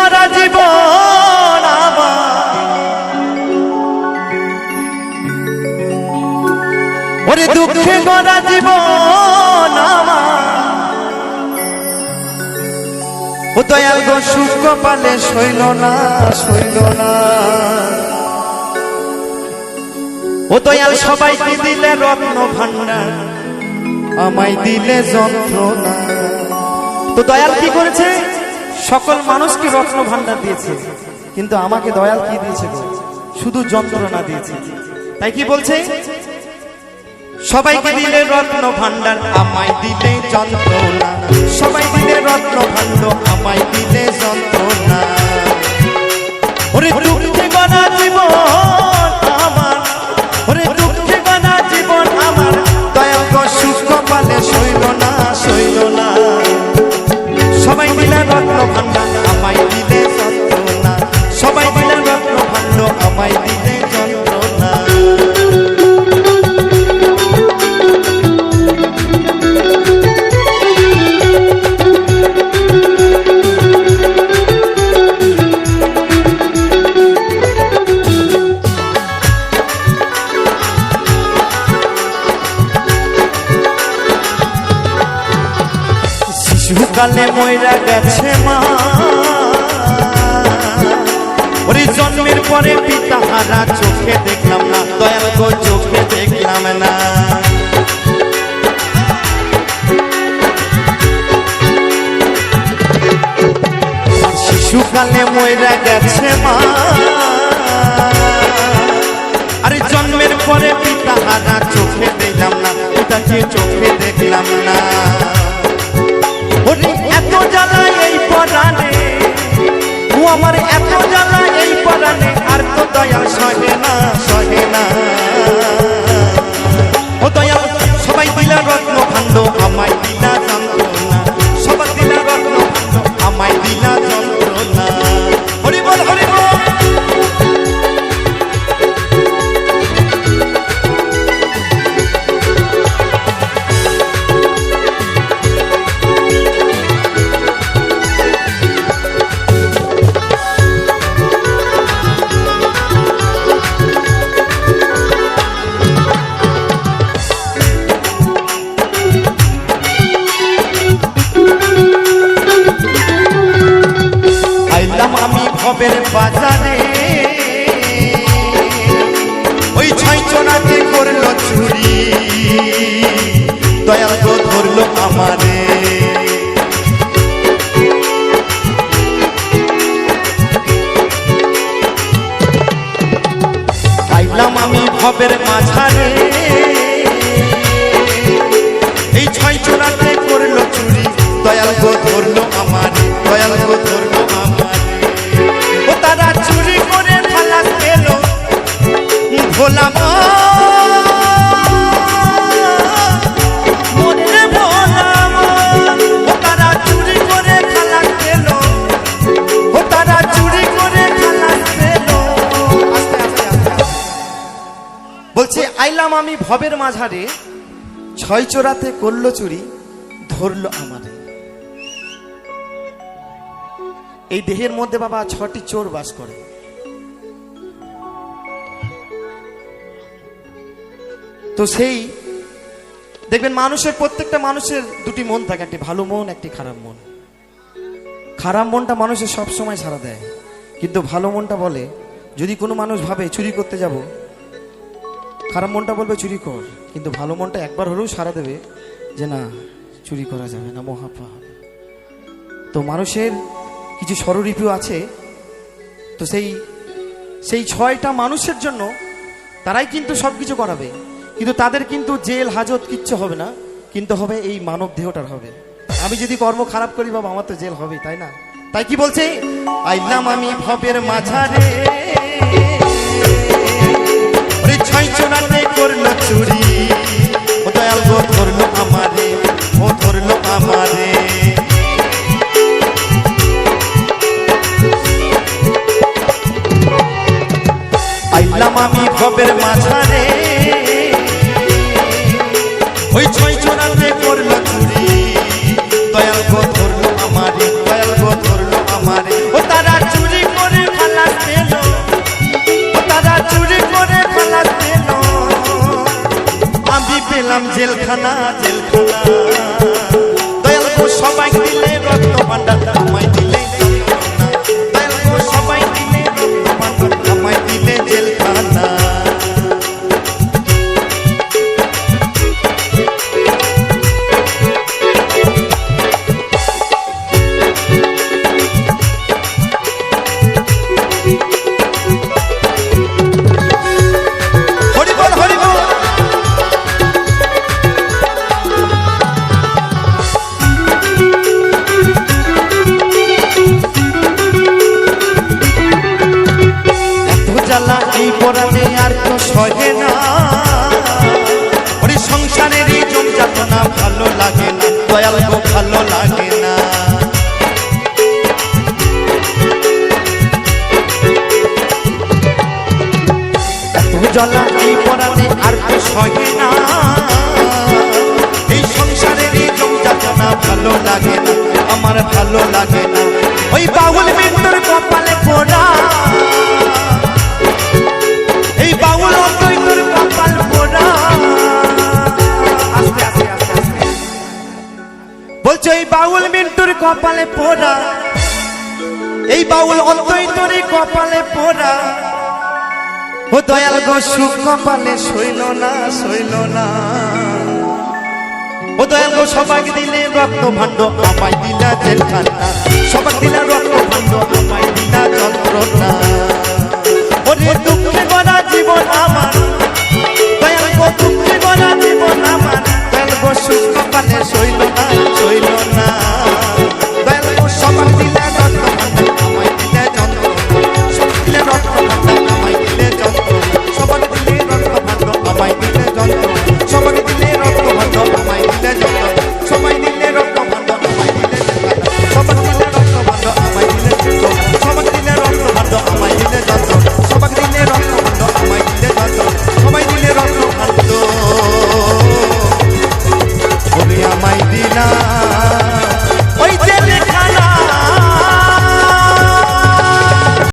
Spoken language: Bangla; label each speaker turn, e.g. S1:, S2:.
S1: গড়া জীবন ওরে দুঃখে গড়া জীবন ও দয়াল গো সুখ কপালে সইল না সইল না। ও দয়াল, সবাইকে দিলে রত্ন ভান্ডার আমায় দিলে যন্ত্রণা। তো দয়াল কি করেছে? সকল মানুষকে রত্ন ভান্ডার দিয়েছে। কিন্তু আমাকে দয়াল কি দিয়েছে? শুধু যন্ত্রণা দিয়েছে। তাই কি বলছে? সবাইকে দিলে রত্ন ভান্ডার আমায় দিলে যন্ত্রণা। সবাই দিলে রত্ন ভান্ড আমায় দিলে যন্ত্রণা। শিশুকালে ময়রা গেছে মা। ওরে জন্মের পরে পিতা হারা চোখে দেখলাম না, দয়াল গো চোখে দেখলাম না। শিশুকালে ময়রা গেছে মা। আরে জন্মের পরে পিতা হারা চোখে দেখলাম না, পিতাকে চোখে দেখলাম না। আমার এত জ্বালা এই পরাণে আর তো দয়া সহে না সহে আইলাম আমি ভবের মাঝারে। এই ছয় চোরাতে করল চুরি, দয়াল গো ধরলো আমার, দয়াল গো ধরলো আমার। ও তারা চুরি করে খালাস গেল ভোলাম আইলাম আমি ভবের মাঝারে, ছয় চোরাতে করল চুরি, ধরলো আমারে। এই দেহের মধ্যে বাবা ছটি চোর বাস করে। তো সেই, দেখবেন মানুষের, প্রত্যেকটা মানুষের দুটি মন থাকে, একটি ভালো মন, একটি খারাপ মন। খারাপ মনটা মানুষের সব সময় সারা দেয়। কিন্তু ভালো মনটা বলে, যদি কোনো মানুষ ভাবে, চুরি করতে যাব খারাপ মনটা বলবে চুরি কর। কিন্তু ভালো মনটা একবার হলেও সারা দেবে যে না, চুরি করা যাবে না, মহাপাপ। তো মানুষের কিছু স্বরূপও আছে। তো সেই সেই ছয়টা মানুষের জন্য তারাই কিন্তু সব কিছু করাবে। কিন্তু তাদের কিন্তু জেল, হাজত কিচ্ছু হবে না। কিন্তু হবে এই মানব দেহটার হবে। আমি যদি কর্ম খারাপ করি, বাবা, আমার তো জেল হবে তাই না? তাই কি বলছে? আইলাম আমি ভবের মাঝারে। ছয় চোরাতে করল চুরি। ও দয়াল গো ধরলো আমারে। ও ধরলো বাউল মিন্টুর কপালে পোড়া। এই বাউল অন্তই তোরই কপালে পোড়া। ও দয়াল গো, সুখ কপালে সইল না সইল না। ও দয়াল গো, সবাক দিলে রক্ত ভাণ্ড আমায় দিলা জেলখানা। সবাক দিলা রক্ত ভাণ্ড আমায় দিলা যন্ত্রণা ওরে দুঃখে গড়া জীবন আমার